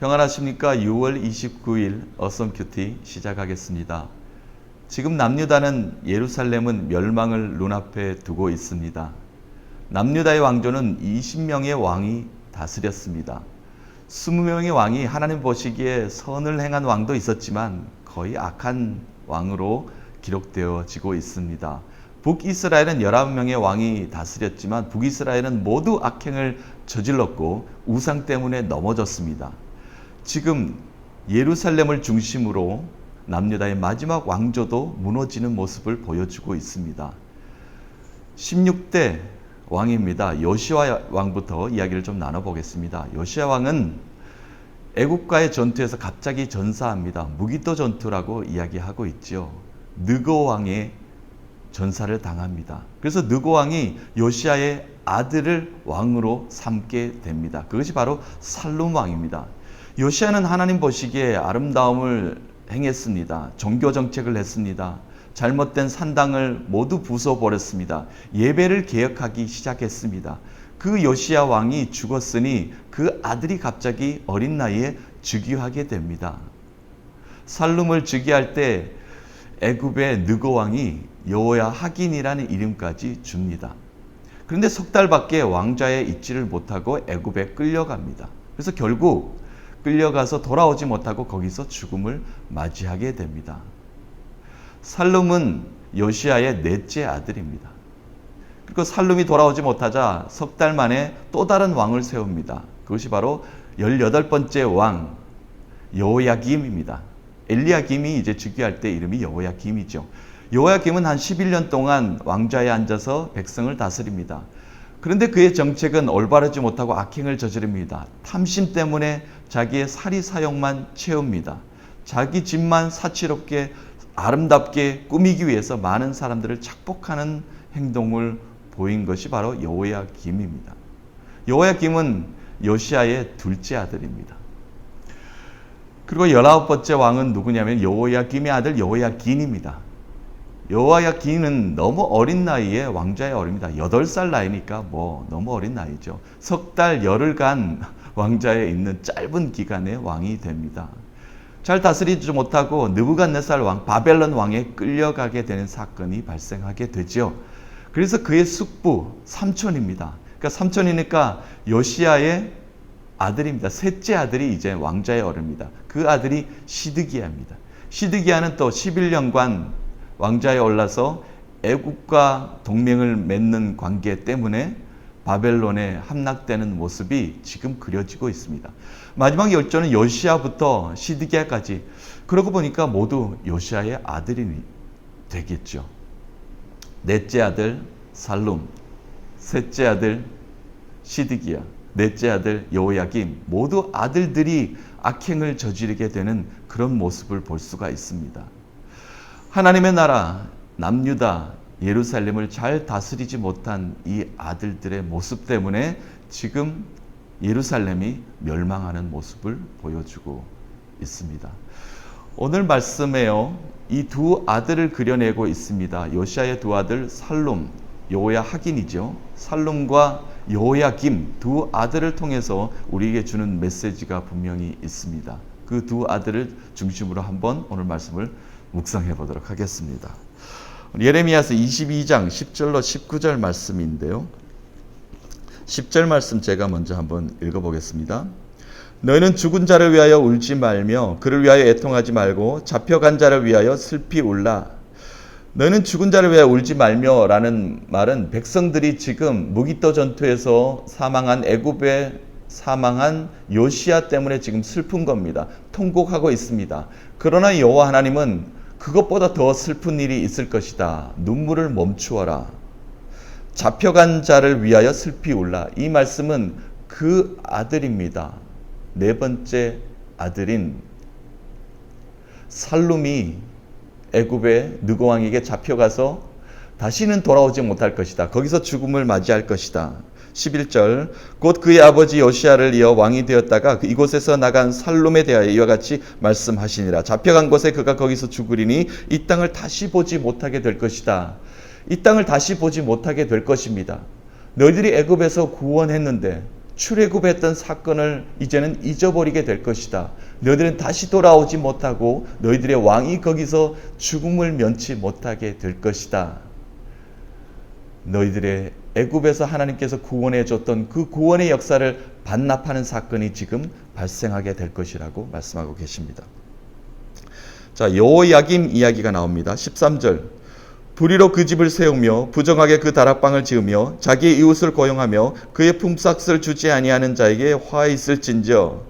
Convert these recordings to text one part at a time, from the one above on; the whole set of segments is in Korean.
평안하십니까? 6월 29일 어썸 큐티 시작하겠습니다. 지금 남유다는 예루살렘은 멸망을 눈앞에 두고 있습니다. 남유다의 왕조는 20명의 왕이 다스렸습니다. 20명의 왕이 하나님 보시기에 선을 행한 왕도 있었지만 거의 악한 왕으로 기록되어지고 있습니다. 북이스라엘은 11명의 왕이 다스렸지만 북이스라엘은 모두 악행을 저질렀고 우상 때문에 넘어졌습니다. 지금 예루살렘을 중심으로 남유다의 마지막 왕조도 무너지는 모습을 보여주고 있습니다. 16대 왕입니다. 요시아 왕부터 이야기를 좀 나눠보겠습니다. 요시아 왕은 애국과의 전투에서 갑자기 전사합니다. 무기도 전투라고 이야기하고 있죠. 느고 왕의 전사를 당합니다. 그래서 느고 왕이 요시아의 아들을 왕으로 삼게 됩니다. 그것이 바로 살룸 왕입니다. 요시아는 하나님 보시기에 아름다움을 행했습니다. 종교 정책을 했습니다. 잘못된 산당을 모두 부숴 버렸습니다. 예배를 개혁하기 시작했습니다. 그 요시아 왕이 죽었으니 그 아들이 갑자기 어린 나이에 즉위하게 됩니다. 살룸을 즉위할 때 애굽의 느고 왕이 여호야 하긴이라는 이름까지 줍니다. 그런데 석 달밖에 왕좌에 있지를 못하고 애굽에 끌려갑니다. 그래서 결국 끌려가서 돌아오지 못하고 거기서 죽음을 맞이하게 됩니다. 살룸은 요시아의 넷째 아들입니다. 그리고 살룸이 돌아오지 못하자 석 달 만에 또 다른 왕을 세웁니다. 그것이 바로 18번째 왕 여호야김입니다. 엘리야김이 이제 즉위할 때 이름이 여호야김이죠. 여호야김은 한 11년 동안 왕좌에 앉아서 백성을 다스립니다. 그런데 그의 정책은 올바르지 못하고 악행을 저지릅니다. 탐심 때문에 자기의 사리 사욕만 채웁니다. 자기 집만 사치롭게 아름답게 꾸미기 위해서 많은 사람들을 착복하는 행동을 보인 것이 바로 여호야 김입니다. 여호야 김은 요시아의 둘째 아들입니다. 그리고 열아홉 번째 왕은 누구냐면 여호야 김의 아들 여호야 긴입니다. 여호야긴은 너무 어린 나이에 왕자의 어립니다. 8살 나이니까 뭐 너무 어린 나이죠. 석 달 열흘간 왕자에 있는 짧은 기간에 왕이 됩니다. 잘 다스리지 못하고 느부갓네살 왕 바벨론 왕에 끌려가게 되는 사건이 발생하게 되죠. 그래서 그의 숙부 삼촌입니다. 그러니까 삼촌이니까 요시아의 아들입니다. 셋째 아들이 이제 왕자의 어릅니다. 그 아들이 시드기야입니다. 시드기야는 또 11년간 왕자에 올라서 애국과 동맹을 맺는 관계 때문에 바벨론에 함락되는 모습이 지금 그려지고 있습니다. 마지막 열조는 요시아부터 시드기야까지 그러고 보니까 모두 요시아의 아들이 되겠죠. 넷째 아들 살룸, 셋째 아들 시드기야, 넷째 아들 여호야김 모두 아들들이 악행을 저지르게 되는 그런 모습을 볼 수가 있습니다. 하나님의 나라 남유다 예루살렘을 잘 다스리지 못한 이 아들들의 모습 때문에 지금 예루살렘이 멸망하는 모습을 보여주고 있습니다. 오늘 말씀에요. 이 두 아들을 그려내고 있습니다. 요시아의 두 아들 살룸, 여호야 하긴이죠. 살룸과 여호야 김 두 아들을 통해서 우리에게 주는 메시지가 분명히 있습니다. 그 두 아들을 중심으로 한번 오늘 말씀을 묵상해 보도록 하겠습니다. 예레미야서 22장 10절로 19절 말씀인데요. 10절 말씀 제가 먼저 한번 읽어 보겠습니다. 너희는 죽은 자를 위하여 울지 말며 그를 위하여 애통하지 말고 잡혀간 자를 위하여 슬피 울라. 너희는 죽은 자를 위하여 울지 말며라는 말은 백성들이 지금 무기떠 전투에서 사망한 애굽의 사망한 요시아 때문에 지금 슬픈 겁니다. 통곡하고 있습니다. 그러나 여호와 하나님은 그것보다 더 슬픈 일이 있을 것이다. 눈물을 멈추어라. 잡혀간 자를 위하여 슬피 울라. 이 말씀은 그 아들입니다. 네 번째 아들인 살룸이 애굽의 느고 왕에게 잡혀가서 다시는 돌아오지 못할 것이다. 거기서 죽음을 맞이할 것이다. 11절 곧 그의 아버지 요시아를 이어 왕이 되었다가 이곳에서 나간 살룸에 대하여 이와 같이 말씀하시니라 잡혀간 곳에 그가 거기서 죽으리니 이 땅을 다시 보지 못하게 될 것이다. 이 땅을 다시 보지 못하게 될 것입니다. 너희들이 애굽에서 구원했는데 출애굽했던 사건을 이제는 잊어버리게 될 것이다. 너희들은 다시 돌아오지 못하고 너희들의 왕이 거기서 죽음을 면치 못하게 될 것이다. 너희들의 애굽에서 하나님께서 구원해 줬던 그 구원의 역사를 반납하는 사건이 지금 발생하게 될 것이라고 말씀하고 계십니다. 자, 여호야김 이야기가 나옵니다. 13절. 불의로 그 집을 세우며 부정하게 그 다락방을 지으며 자기 이웃을 고용하며 그의 품삯을 주지 아니하는 자에게 화 있을진저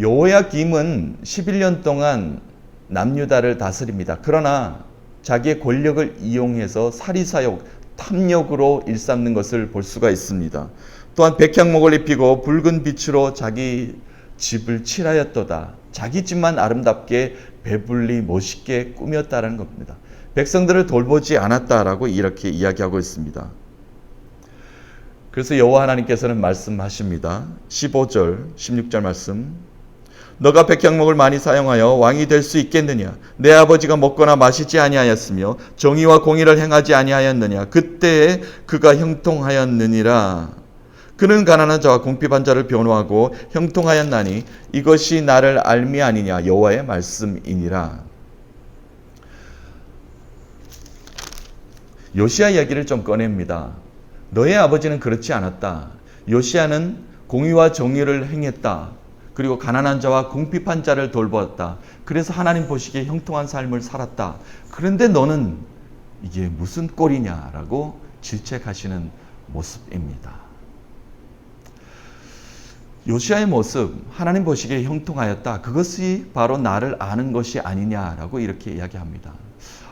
여호야김은 11년 동안 남유다를 다스립니다. 그러나 자기의 권력을 이용해서 사리사욕, 탐욕으로 일삼는 것을 볼 수가 있습니다. 또한 백향목을 입히고 붉은 빛으로 자기 집을 칠하였도다. 자기 집만 아름답게 배불리 멋있게 꾸몄다는 겁니다. 백성들을 돌보지 않았다라고 이렇게 이야기하고 있습니다. 그래서 여호와 하나님께서는 말씀하십니다. 15절, 16절 말씀. 너가 백향목을 많이 사용하여 왕이 될 수 있겠느냐? 내 아버지가 먹거나 마시지 아니하였으며 정의와 공의를 행하지 아니하였느냐? 그때에 그가 형통하였느니라. 그는 가난한 자와 궁핍한 자를 변호하고 형통하였나니 이것이 나를 알미 아니냐 여호와의 말씀이니라. 요시아 이야기를 좀 꺼냅니다. 너의 아버지는 그렇지 않았다. 요시아는 공의와 정의를 행했다. 그리고 가난한 자와 궁핍한 자를 돌보았다. 그래서 하나님 보시기에 형통한 삶을 살았다. 그런데 너는 이게 무슨 꼴이냐라고 질책하시는 모습입니다. 요시아의 모습, 하나님 보시기에 형통하였다. 그것이 바로 나를 아는 것이 아니냐라고 이렇게 이야기합니다.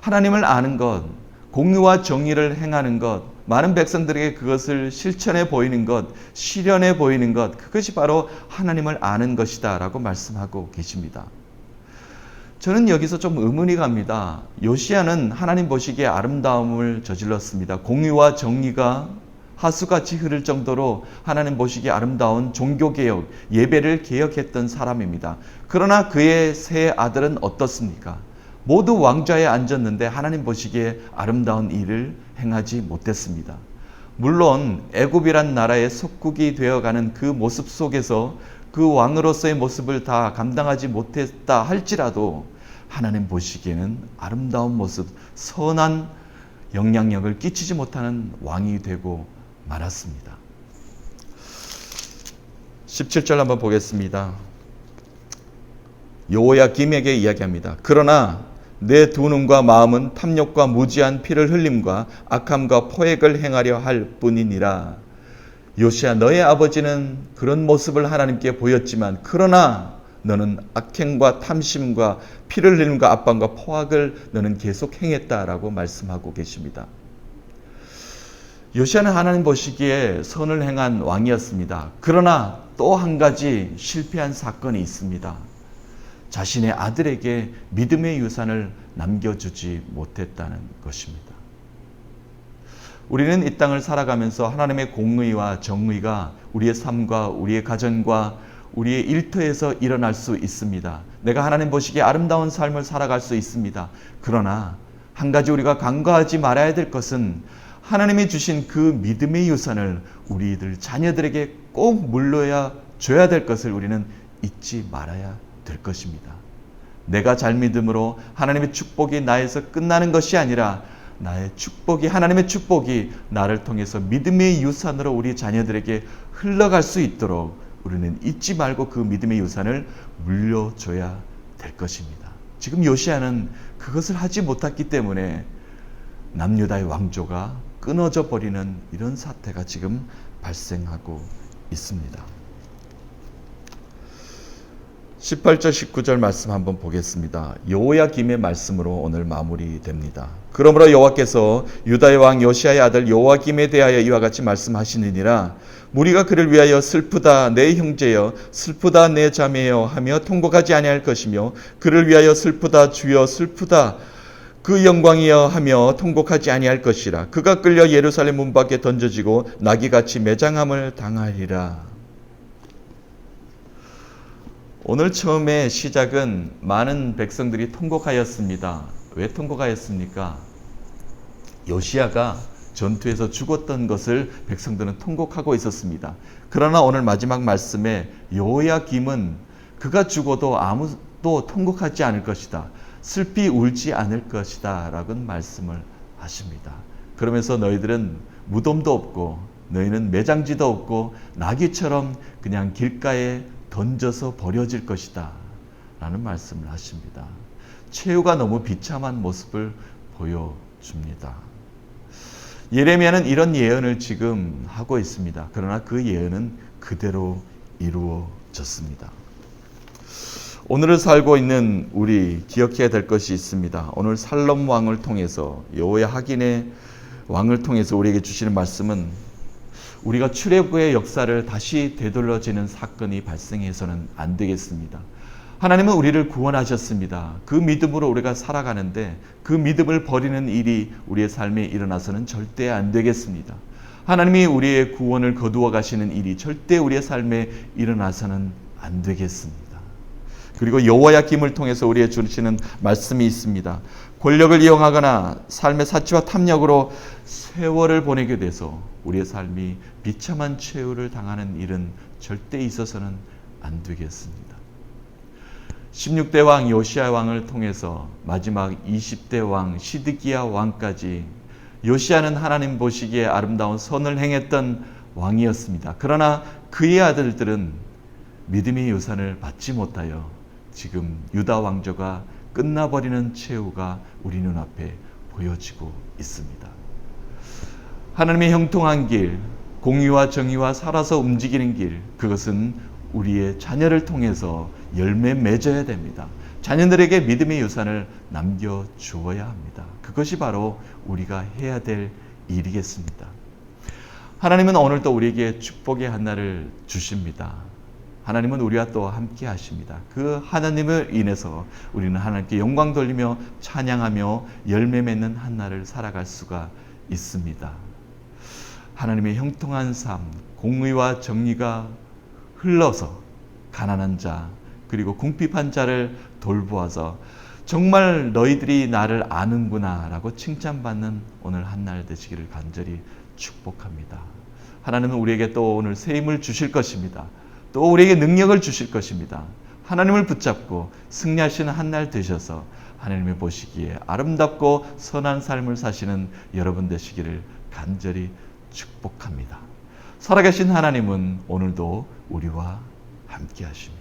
하나님을 아는 것, 공의와 정의를 행하는 것, 많은 백성들에게 그것을 실천해 보이는 것, 실현해 보이는 것, 그것이 바로 하나님을 아는 것이다 라고 말씀하고 계십니다. 저는 여기서 좀 의문이 갑니다. 요시아는 하나님 보시기에 아름다움을 저질렀습니다. 공의와 정의가 하수같이 흐를 정도로 하나님 보시기에 아름다운 종교개혁, 예배를 개혁했던 사람입니다. 그러나 그의 세 아들은 어떻습니까? 모두 왕좌에 앉았는데 하나님 보시기에 아름다운 일을 행하지 못했습니다. 물론 애굽이란 나라의 속국이 되어가는 그 모습 속에서 그 왕으로서의 모습을 다 감당하지 못했다 할지라도 하나님 보시기에는 아름다운 모습, 선한 영향력을 끼치지 못하는 왕이 되고 말았습니다. 17절 한번 보겠습니다. 여호야 김에게 이야기합니다. 그러나 내 두 눈과 마음은 탐욕과 무지한 피를 흘림과 악함과 포획을 행하려 할 뿐이니라. 요시야 너의 아버지는 그런 모습을 하나님께 보였지만 그러나 너는 악행과 탐심과 피를 흘림과 압방과 포악을 너는 계속 행했다라고 말씀하고 계십니다. 요시아는 하나님 보시기에 선을 행한 왕이었습니다. 그러나 또 한 가지 실패한 사건이 있습니다. 자신의 아들에게 믿음의 유산을 남겨주지 못했다는 것입니다. 우리는 이 땅을 살아가면서 하나님의 공의와 정의가 우리의 삶과 우리의 가정과 우리의 일터에서 일어날 수 있습니다. 내가 하나님 보시기에 아름다운 삶을 살아갈 수 있습니다. 그러나 한 가지 우리가 간과하지 말아야 될 것은 하나님이 주신 그 믿음의 유산을 우리들 자녀들에게 꼭 물려야 줘야 될 것을 우리는 잊지 말아야 될 것입니다. 내가 잘 믿음으로 하나님의 축복이 나에서 끝나는 것이 아니라 나의 축복이 하나님의 축복이 나를 통해서 믿음의 유산으로 우리 자녀들에게 흘러갈 수 있도록 우리는 잊지 말고 그 믿음의 유산을 물려줘야 될 것입니다. 지금 요시아는 그것을 하지 못했기 때문에 남유다의 왕조가 끊어져 버리는 이런 사태가 지금 발생하고 있습니다. 18절 19절 말씀 한번 보겠습니다. 여호야김의 말씀으로 오늘 마무리됩니다. 그러므로 여호와께서 유다의 왕 요시아의 아들 여호와김에 대하여 이와 같이 말씀하시느니라 무리가 그를 위하여 슬프다 내 형제여 슬프다 내 자매여 하며 통곡하지 아니할 것이며 그를 위하여 슬프다 주여 슬프다 그 영광이여 하며 통곡하지 아니할 것이라 그가 끌려 예루살렘 문 밖에 던져지고 나귀같이 매장함을 당하리라 오늘 처음에 시작은 많은 백성들이 통곡하였습니다. 왜 통곡하였습니까? 요시아가 전투에서 죽었던 것을 백성들은 통곡하고 있었습니다. 그러나 오늘 마지막 말씀에 여호야김은 그가 죽어도 아무도 통곡하지 않을 것이다. 슬피 울지 않을 것이다. 라고 말씀을 하십니다. 그러면서 너희들은 무덤도 없고 너희는 매장지도 없고 나귀처럼 그냥 길가에 던져서 버려질 것이다. 라는 말씀을 하십니다. 최후가 너무 비참한 모습을 보여줍니다. 예레미야는 이런 예언을 지금 하고 있습니다. 그러나 그 예언은 그대로 이루어졌습니다. 오늘을 살고 있는 우리 기억해야 될 것이 있습니다. 오늘 살롬 왕을 통해서 여호야 하긴의 왕을 통해서 우리에게 주시는 말씀은 우리가 출애굽의 역사를 다시 되돌려지는 사건이 발생해서는 안 되겠습니다. 하나님은 우리를 구원하셨습니다. 그 믿음으로 우리가 살아가는데 그 믿음을 버리는 일이 우리의 삶에 일어나서는 절대 안 되겠습니다. 하나님이 우리의 구원을 거두어 가시는 일이 절대 우리의 삶에 일어나서는 안 되겠습니다. 그리고 여호야김을 통해서 우리의 주시는 말씀이 있습니다. 권력을 이용하거나 삶의 사치와 탐욕으로 세월을 보내게 돼서 우리의 삶이 비참한 최후를 당하는 일은 절대 있어서는 안 되겠습니다. 16대 왕 요시아 왕을 통해서 마지막 20대 왕 시드기야 왕까지 요시아는 하나님 보시기에 아름다운 선을 행했던 왕이었습니다. 그러나 그의 아들들은 믿음의 유산을 받지 못하여 지금 유다 왕조가 끝나버리는 최후가 우리 눈앞에 보여지고 있습니다. 하나님의 형통한 길, 공의와 정의와 살아서 움직이는 길, 그것은 우리의 자녀를 통해서 열매 맺어야 됩니다. 자녀들에게 믿음의 유산을 남겨 주어야 합니다. 그것이 바로 우리가 해야 될 일이겠습니다. 하나님은 오늘도 우리에게 축복의 한 날을 주십니다. 하나님은 우리와 또 함께 하십니다. 그 하나님을 인해서 우리는 하나님께 영광 돌리며 찬양하며 열매 맺는 한 날을 살아갈 수가 있습니다. 하나님의 형통한 삶, 공의와 정의가 흘러서 가난한 자, 그리고 궁핍한 자를 돌보아서 정말 너희들이 나를 아는구나 라고 칭찬받는 오늘 한 날 되시기를 간절히 축복합니다. 하나님은 우리에게 또 오늘 새 힘을 주실 것입니다. 또 우리에게 능력을 주실 것입니다. 하나님을 붙잡고 승리하시는 한 날 되셔서 하나님이 보시기에 아름답고 선한 삶을 사시는 여러분 되시기를 간절히 축복합니다. 살아계신 하나님은 오늘도 우리와 함께 하십니다.